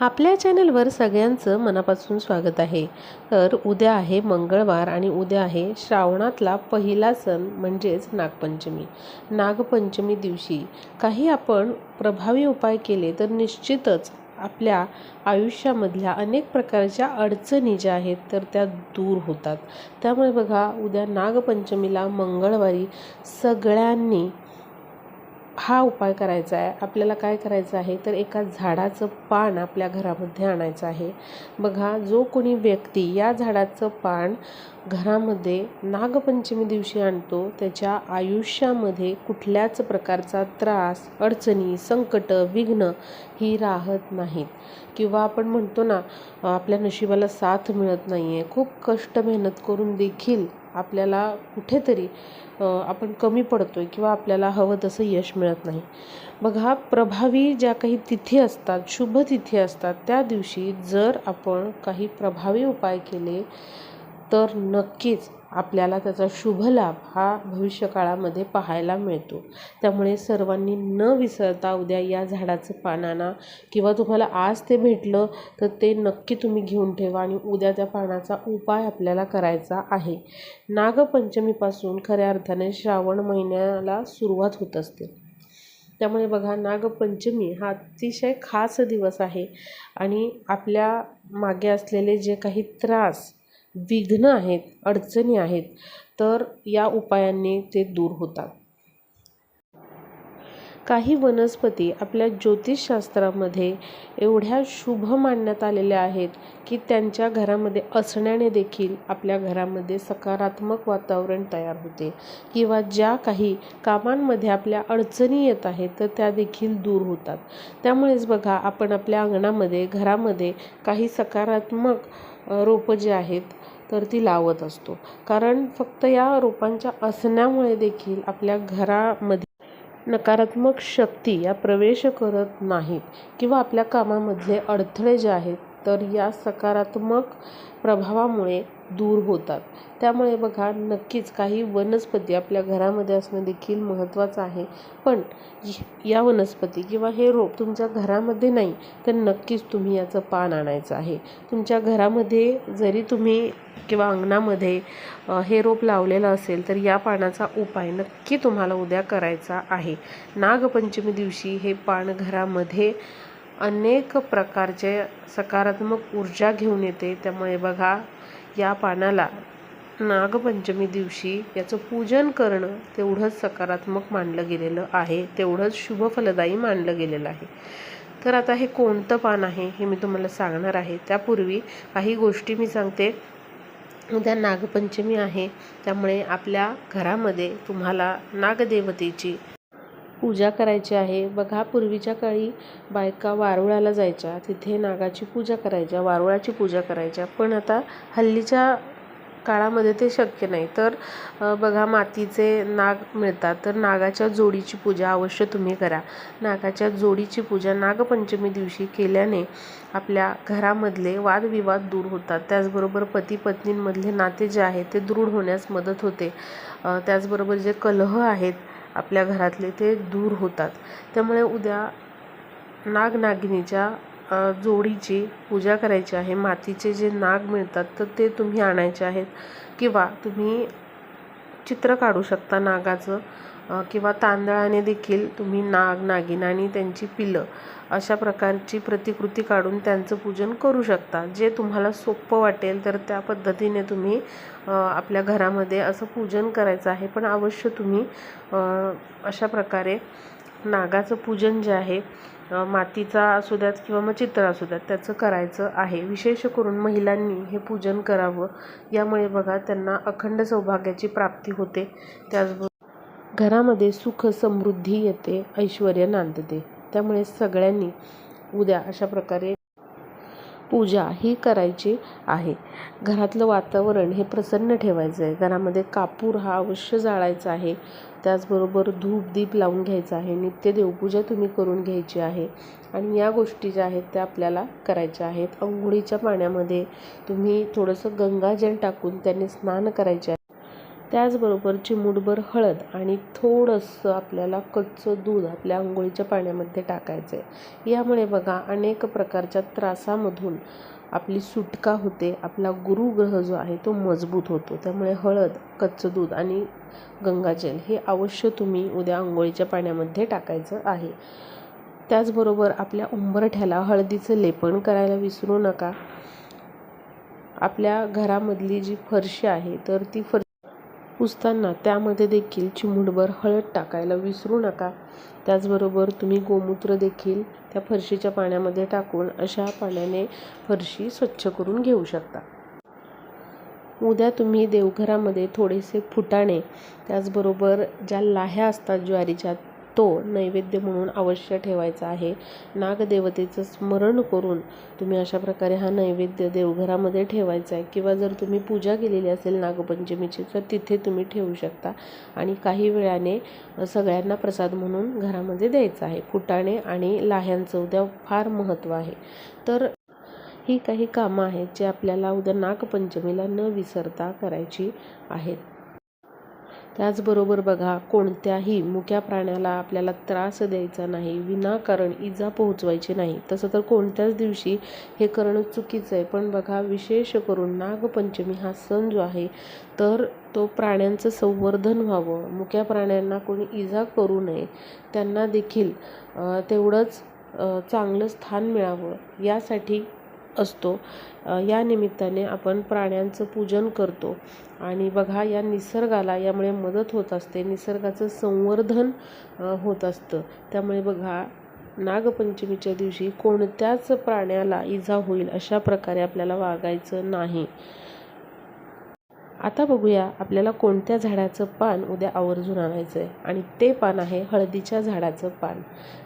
आपल्या चॅनलवर सगळ्यांचं मनापासून स्वागत आहे. तर उद्या आहे मंगळवार आणि उद्या आहे श्रावणातला पहिला सण म्हणजेच नागपंचमी. नागपंचमी दिवशी काही आपण प्रभावी उपाय केले तर निश्चितच आपल्या आयुष्यामधल्या अनेक प्रकारच्या अडचणी ज्या आहेत तर त्या दूर होतात. त्यामुळे बघा उद्या नागपंचमीला मंगळवारी सगळ्यांनी हा उपाय करायचा आहे. आपल्याला काय करायचं आहे? तर एका झाडाचं पान आपल्या घरामध्ये आणायचं आहे. बघा जो कोणी व्यक्ती या झाडाचं पान घरामध्ये नागपंचमी दिवशी आणतो त्याच्या आयुष्यामध्ये कुठल्याच प्रकारचा त्रास अडचणी संकट विघ्न ही राहत नाहीत. किंवा आपण म्हणतो ना आपल्या नशिबाला साथ मिळत नाही आहे खूप कष्ट मेहनत करून देखील आपल्याला कुठेतरी आपण कमी पडतो आहे किंवा आपल्याला हवं तसं यश मिळत नाही. बघा प्रभावी ज्या काही तिथी असतात शुभ तिथी असतात त्या दिवशी जर आपण काही प्रभावी उपाय केले तर नक्कीच आपल्याला त्याचा शुभ लाभ हा भविष्यकाळामध्ये पाहायला मिळतो. त्यामुळे सर्वांनी न विसरता उद्या या झाडाचं पानांना किंवा तुम्हाला आज ते भेटलं तर ते नक्की तुम्ही घेऊन ठेवा आणि उद्या त्या पानाचा उपाय आपल्याला करायचा आहे. नागपंचमीपासून खऱ्या अर्थाने श्रावण महिन्याला सुरुवात होत असते. त्यामुळे बघा नागपंचमी हा अतिशय खास दिवस आहे आणि आपल्या मागे असलेले जे काही त्रास विघ्न आहेत अडचणी आहेत तर या उपायांनी ते दूर होतात. काही वनस्पती आपल्या ज्योतिषशास्त्रामध्ये एवढ्या शुभ मानण्यात आलेल्या आहेत की त्यांच्या घरामध्ये असण्याने देखील आपल्या घरामध्ये सकारात्मक वातावरण तयार होते किंवा ज्या काही कामांमध्ये आपल्या अडचणी येत आहेत तर त्या देखील दूर होतात. त्यामुळेच बघा आपण आपल्या अंगणामध्ये घरामध्ये काही सकारात्मक रोपं जे आहेत तर ती लावत असतो. कारण फक्त या रोपांच्या असण्यामुळे देखील आपल्या घरामध्ये नकारात्मक शक्ती या प्रवेश करत नाहीत किंवा आपल्या कामामधले अडथळे जे आहेत तर या सकारात्मक प्रभावामुळे दूर होतात. त्यामुळे बघा नक्कीच काही वनस्पती आपल्या घरामध्ये असणं देखील महत्त्वाचं आहे. पण या वनस्पती किंवा हे रोप तुमच्या घरामध्ये नाही तर नक्कीच तुम्ही याचं पान आणायचं आहे. तुमच्या घरामध्ये जरी तुम्ही किंवा अंगणामध्ये हे रोप लावलेलं असेल तर या पानाचा उपाय नक्की तुम्हाला उद्या करायचा आहे. नागपंचमी दिवशी हे पान घरामध्ये अनेक प्रकारचे सकारात्मक ऊर्जा घेऊन येते. त्यामुळे बघा या पानाला नागपंचमी दिवशी याचं पूजन करणं तेवढंच सकारात्मक मानलं गेलेलं आहे. तेवढंच शुभफलदायी मानलं गेलेलं आहे. तर आता हे कोणतं पान आहे हे मी तुम्हाला सांगणार आहे. त्यापूर्वी काही गोष्टी मी सांगते. उद्या नागपंचमी आहे. त्यामुळे आपल्या घरामध्ये तुम्हाला नागदेवतेची पूजा करायची आहे. बघा पूर्वीच्या काळी बायका वारुळाला जायच्या. तिथे नागाची पूजा करायच्या वारुळाची पूजा करायच्या. पण आता हल्लीच्या काळामध्ये ते शक्य नाही. तर बघा मातीचे नाग मिळतात. तर नागाच्या जोडीची पूजा अवश्य तुम्ही करा. नागाच्या जोडीची पूजा नागपंचमी दिवशी केल्याने आपल्या घरामधले वादविवाद दूर होतात. त्याचबरोबर पती पत्नींमधले नाते जे आहे ते दृढ होण्यास मदत होते. त्याचबरोबर जे कलह आहेत आपल्या घरातले ते दूर होतात. त्यामुळे उद्या नागनागिनीच्या जोडीची पूजा करायची आहे. मातीचे जे नाग मिळतात तर ते तुम्ही आणायचे आहेत. किंवा तुम्ही चित्र काढू शकता नागाचं. किंवा तांदळाने देखील तुम्ही नाग नागिन आणि त्यांची पिलं अशा प्रकारची प्रतिकृती काढून त्यांचं पूजन करू शकता. जे तुम्हाला सोपं वाटेल तर त्या पद्धतीने तुम्ही आपल्या घरामध्ये असं पूजन करायचं आहे. पण अवश्य तुम्ही अशा प्रकारे नागाचं पूजन जे आहे मातीचा असू द्यात किंवा मग चित्र असू द्यात त्याचं करायचं आहे. विशेष करून महिलांनी हे पूजन करावं. यामुळे बघा त्यांना अखंड सौभाग्याची प्राप्ती होते. त्याचबरोबर घरामध्ये सुख समृद्धी येते ऐश्वर नांदते. त्यामुळे सगळ्यांनी उद्या अशा प्रकारे पूजा ही करायची आहे. घरातलं वातावरण हे प्रसन्न ठेवायचं आहे. घरामध्ये कापूर हा अवश्य जाळायचा आहे. त्याचबरोबर धूप दीप लावून घ्यायचा आहे. नित्य देवपूजा तुम्ही करून घ्यायची आहे. आणि या गोष्टी ज्या आहेत त्या आपल्याला करायच्या आहेत. अंघोळीच्या पाण्यामध्ये तुम्ही थोडंसं गंगाजल टाकून त्याने स्नान करायचे आहे त्याचबरोबर चिमूटभर हळद आणि थोडंसं आपल्याला कच्चं दूध आपल्या आंघोळीच्या पाण्यामध्ये टाकायचं आहे यामुळे बघा अनेक प्रकारच्या त्रासामधून आपली सुटका होते आपला गुरुग्रह जो आहे तो मजबूत होतो. त्यामुळे हळद कच्चं दूध आणि गंगाजल हे अवश्य तुम्ही उद्या आंघोळीच्या पाण्यामध्ये टाकायचं आहे. त्याचबरोबर आपल्या उंबरठ्याला हळदीचं लेपन करायला विसरू नका. आपल्या घरामधली जी फरशी आहे तर ती फर पुसताना त्यामध्ये देखील चिमूटभर हळद टाकायला विसरू नका. त्याचबरोबर तुम्ही गोमूत्र देखील त्या फरशीच्या पाण्यामध्ये टाकून अशा पाण्याने फरशी स्वच्छ करून घेऊ शकता. उद्या तुम्ही देवघरामध्ये थोडेसे फुटाणे त्याचबरोबर ज्या लाह्या असतात ज्वारीच्या तो नैवेद्य म्हणून अवश्य ठेवायचा आहे. नागदेवतेचं स्मरण करून तुम्ही अशा प्रकारे हा नैवेद्य देवघरामध्ये ठेवायचा आहे. किंवा जर तुम्ही पूजा केलेली असेल नागपंचमीची तर तिथे तुम्ही ठेवू शकता. आणि काही वेळाने सगळ्यांना प्रसाद म्हणून घरामध्ये द्यायचा आहे. फुटाणे आणि लाह्यांचं उद्या फार महत्त्व आहे. तर ही काही कामं आहेत जे आपल्याला उद्या नागपंचमीला न विसरता करायची आहेत. त्याचबरोबर बघा कोणत्याही मुक्या प्राण्याला आपल्याला त्रास द्यायचा नाही विनाकारण इजा पोहोचवायची नाही. तसं तर कोणत्याच दिवशी हे करणं चुकीचं आहे. पण बघा विशेष करून नागपंचमी हा सण जो आहे तर तो प्राण्यांचं संवर्धन व्हावं. मुक्या प्राण्यांना कोणी इजा करू नये त्यांना देखील तेवढंच चांगलं स्थान मिळावं. यासाठी असतो. या निमित्ताने आपण प्राण्यांचं पूजन करतो. आणि बघा या निसर्गाला यामुळे मदत होत असते. निसर्गाचं संवर्धन होत असतं. त्यामुळे बघा नागपंचमीच्या दिवशी कोणत्याच प्राण्याला इजा होईल अशा प्रकारे आपल्याला वागायचं नाही. आता बघूया आपल्याला कोणत्या झाडाचं पान उद्या आवर्जून आणायचं आहे आणि ते पान आहे हळदीच्या झाडाचं पान.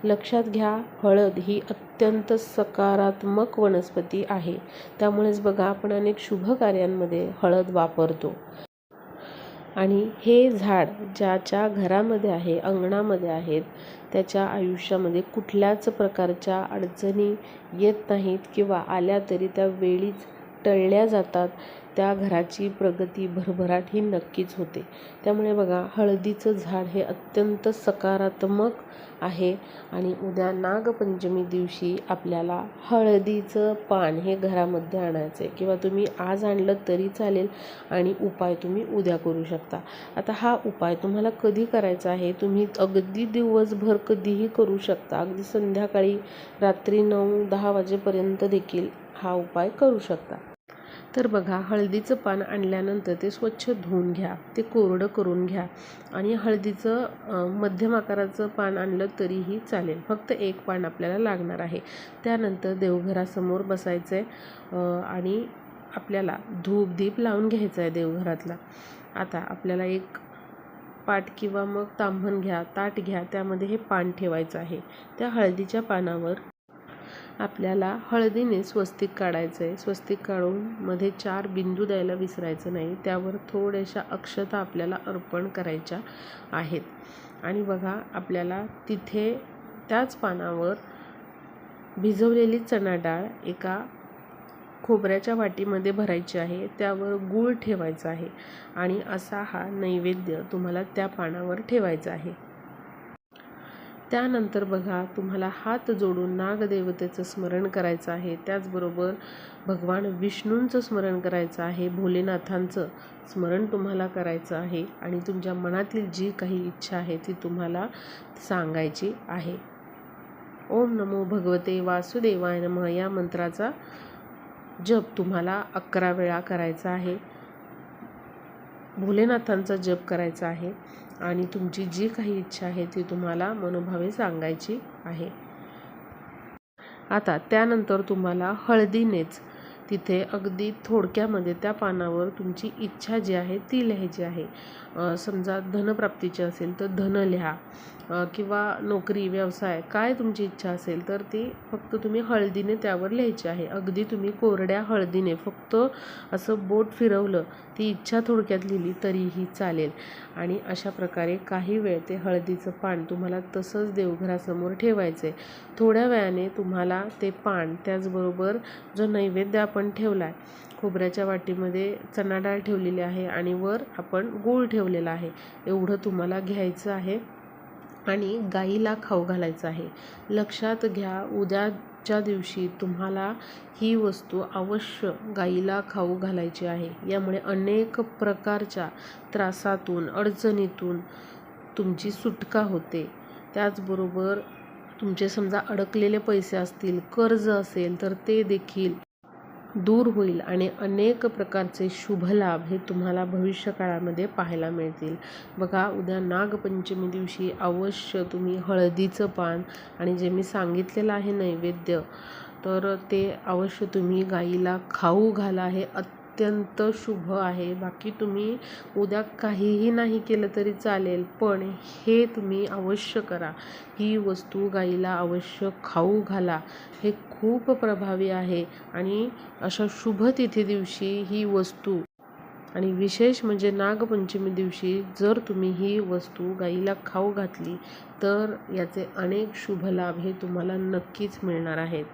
लक्षात घ्या हळद ही अत्यंत सकारात्मक वनस्पती आहे. त्यामुळेच बघा आपण अनेक शुभ कार्यांमध्ये हळद वापरतो. आणि हे झाड ज्याच्या घरामध्ये आहे अंगणामध्ये आहेत त्याच्या आयुष्यामध्ये कुठल्याच प्रकारच्या अडचणी येत नाहीत किंवा आल्या तरी त्या वेळीच टळल्या जातात. त्या घराची प्रगती भरभराट ही नक्कीच होते. त्यामुळे बघा हळदीचं झाड हे अत्यंत सकारात्मक आहे आणि उद्या नागपंचमी दिवशी आपल्याला हळदीचं पान हे घरामध्ये आणायचं आहे किंवा तुम्ही आज आणलं तरी चालेल आणि उपाय तुम्ही उद्या करू शकता. आता हा उपाय तुम्हाला कधी करायचा आहे तुम्ही अगदी दिवसभर कधीही करू शकता. अगदी संध्याकाळी रात्री नऊ दहा वाजेपर्यंत देखील हा उपाय करू शकता. तर बघा हळदीचं पान आणल्यानंतर ते स्वच्छ धुवून घ्या ते कोरडं करून घ्या आणि हळदीचं मध्यम आकाराचं पान आणलं तरीही चालेल. फक्त एक पान आपल्याला लागणार आहे. त्यानंतर देवघरासमोर बसायचं आहे आणि आपल्याला धूप दीप लावून घ्यायचा आहे देवघरातला. आता आपल्याला एक पाट किंवा मग तांभण घ्या ताट घ्या त्यामध्ये हे पान ठेवायचं आहे. त्या हळदीच्या पानावर आपल्याला हळदीने स्वस्तिक काढायचं आहे स्वस्तिक काढून मध्ये चार बिंदू द्यायला विसरायचं नाही. त्यावर थोड्याशा अक्षता आपल्याला अर्पण करायच्या आहेत. आणि बघा आपल्याला तिथे त्याच पानावर भिजवलेली चणा डाळ एका खोबऱ्याच्या वाटीमध्ये भरायची आहे. त्यावर गूळ ठेवायचा आहे. आणि असा हा नैवेद्य तुम्हाला त्या पानावर ठेवायचा आहे. त्यानंतर बघा तुम्हाला हात जोडून नागदेवतेचं स्मरण करायचं आहे. त्याचबरोबर भगवान विष्णूंचं स्मरण करायचं आहे. भोलेनाथांचं स्मरण तुम्हाला करायचं आहे. आणि तुमच्या मनातील जी काही इच्छा आहे ती तुम्हाला सांगायची आहे. ओम नमो भगवते वासुदेवाय नमः. या मंत्राचा जप तुम्हाला अकरा वेळा करायचा आहे. भोलेनाथांचा जप करायचा आहे आणि तुमची जी काही इच्छा आहे ती तुम्हाला मनोभावे सांगायची आहे. आता त्यानंतर तुम्हाला हळदीनेच तिथे अगदी थोडक्यामध्ये त्या पानावर तुमची इच्छा जी आहे ती लिहायची आहे. समजा धनप्राप्तीची असेल तर धन लिहा किंवा नोकरी व्यवसाय काय तुमची इच्छा असेल तर ती फक्त तुम्ही हळदीने त्यावर लिहायची आहे. अगदी तुम्ही कोरड्या हळदीने फक्त असं बोट फिरवलं ती इच्छा थोडक्यात लिहिली तरीही चालेल. आणि अशा प्रकारे काही वेळ ते हळदीचं पान तुम्हाला तसंच देवघरासमोर ठेवायचं आहे थोड्या वेळाने तुम्हाला ते पान त्याचबरोबर जो नैवेद्य आपण आपण ठेवला आहे खोबऱ्याच्या वाटीमध्ये चणा डाळ ठेवलेली आहे आणि वर आपण गूळ ठेवलेला आहे. एवढं तुम्हाला घ्यायचं आहे आणि गाईला खाऊ घालायचं आहे. लक्षात घ्या उद्याच्या दिवशी तुम्हाला ही वस्तू अवश्य गाईला खाऊ घालायची आहे. यामुळे अनेक प्रकारच्या त्रासातून अडचणीतून तुमची सुटका होते. त्याचबरोबर तुमचे समजा अडकलेले पैसे असतील कर्ज असेल तर ते देखील दूर होईल आणि अनेक प्रकारचे शुभलाभ हे तुम्हाला भविष्य काळामध्ये पाहायला मिळतील. बघा उद्या नागपंचमी दिवशी अवश्य तुम्ही हळदीचं पान आणि जे मी सांगितलेलं आहे नैवेद्य तर ते अवश्य तुम्ही गाईला खाऊ घाला. हे अत्यंत अत्यंत शुभ आहे. बाकी तुम्ही उद्या काहीही नाही केलं तरी चालेल पण हे तुम्ही अवश्य करा. ही वस्तू गाईला अवश्य खाऊ घाला. हे खूप प्रभावी आहे आणि अशा शुभ तिथी दिवशी ही वस्तू आणि विशेष म्हणजे नागपंचमी दिवशी जर तुम्ही ही वस्तू गाईला खाऊ घातली तर याचे अनेक शुभ लाभ हे तुम्हाला नक्कीच मिळणार आहेत.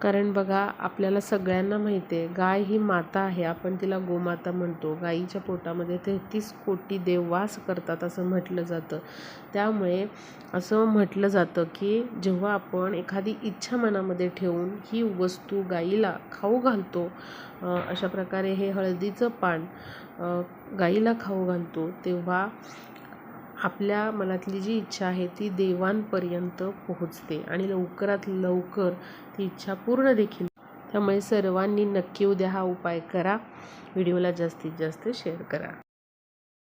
कारण बघा आपल्याला सगळ्यांना माहिती आहे गाय ही माता आहे. आपण तिला गोमाता म्हणतो. गाईच्या पोटामध्ये तेहतीस कोटी देव वास करतात असं म्हटलं जातं. त्यामुळे असं म्हटलं जातं की जेव्हा आपण एखादी इच्छा मनामध्ये ठेवून ही वस्तू गाईला खाऊ घालतो अशा प्रकारे हे हळदीचं पान गाईला खाऊ घालतो तेव्हा आपल्या मनातली जी इच्छा आहे ती देवांपर्यंत पोहोचते आणि लवकरात लवकर ती इच्छा पूर्ण देखील. त्यामुळे सर्वांनी नक्की उद्या हा उपाय करा. व्हिडिओला जास्तीत जास्त शेअर करा.